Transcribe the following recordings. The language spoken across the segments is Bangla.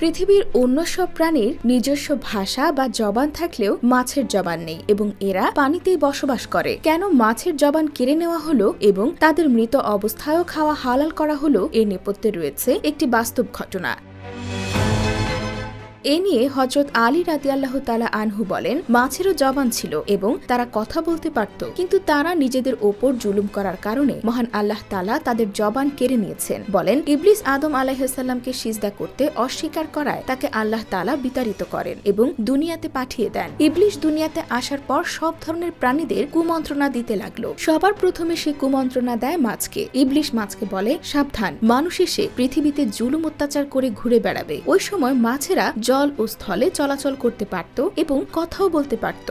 পৃথিবীর অন্য সব প্রাণীর নিজস্ব ভাষা বা জবান থাকলেও মাছের জবান নেই এবং এরা পানিতেই বসবাস করে। কেন মাছের জবান কেড়ে নেওয়া হলো এবং তাদের মৃত অবস্থায়ও খাওয়া হালাল করা হলো এর নেপথ্যে রয়েছে একটি বাস্তব ঘটনা। এ নিয়ে হজরত আলী রাতি আল্লাহ তালা আনহু বলেন, মাছেরও জবান ছিল এবং তারা কথা বলতে পারত, কিন্তু তারা নিজেদের ওপর জুলুম করার কারণে মহান আল্লাহ তালা তাদের জবান কেড়ে নিয়েছেন। বলেন, ইবলিস আদম আলাহিসাল্লামকে সিজদা করতে অস্বীকার করায় তাকে আল্লাহ তালা বিতাড়িত করেন এবং দুনিয়াতে পাঠিয়ে দেন। ইবলিশ দুনিয়াতে আসার পর সব ধরনের প্রাণীদের কুমন্ত্রণা দিতে লাগল। সবার প্রথমে সে কুমন্ত্রণা দেয় মাছকে। ইবলিশ মাছকে বলে, সাবধান, মানুষ এসে পৃথিবীতে জুলুম অত্যাচার করে ঘুরে বেড়াবে। ওই সময় মাছেরা জল ও স্থলে চলাচল করতে পারত এবং কথাও বলতে পারত।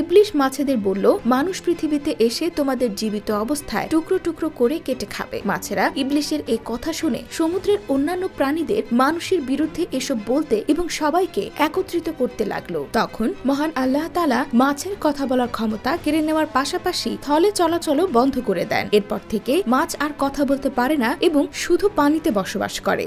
ইবলিশ মাছেদের বলল, মানুষ পৃথিবীতে এসে তোমাদের জীবিত অবস্থায় টুকরো টুকরো করে কেটে খাবে। মাছেরা ইবলিশের এই কথা শুনে সমুদ্রের অন্যান্য প্রাণীদের মানুষের বিরুদ্ধে এসব বলতে এবং সবাইকে একত্রিত করতে লাগল। তখন মহান আল্লাহ তালা মাছের কথা বলার ক্ষমতা কেড়ে নেওয়ার পাশাপাশি থলে চলাচলও বন্ধ করে দেন। এরপর থেকে মাছ আর কথা বলতে পারে না এবং শুধু পানিতে বসবাস করে।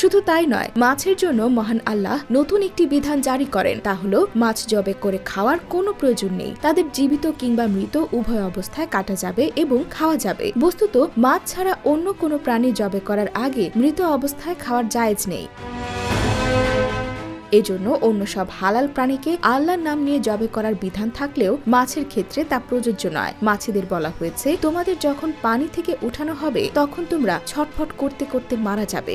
শুধু তাই নয়, মাছের জন্য মহান আল্লাহ নতুন একটি বিধান জারি করেন, তা হল মাছ জবে করে খাওয়ার কোনো প্রয়োজন নেই। তাদের জীবিত কিংবা মৃত উভয় অবস্থায় কাটা যাবে এবং খাওয়া যাবে। বস্তুত, মাছ ছাড়া অন্য কোনো প্রাণী জবে করার আগে মৃত অবস্থায় খাওয়ার জায়েজ নেই। এজন্য অন্য সব হালাল প্রাণীকে আল্লাহর নাম নিয়ে জবে করার বিধান থাকলেও মাছের ক্ষেত্রে তা প্রযোজ্য নয়। মাছেদের বলা হয়েছে, তোমাদের যখন পানি থেকে উঠানো হবে, তখন তোমরা ছটফট করতে করতে মারা যাবে।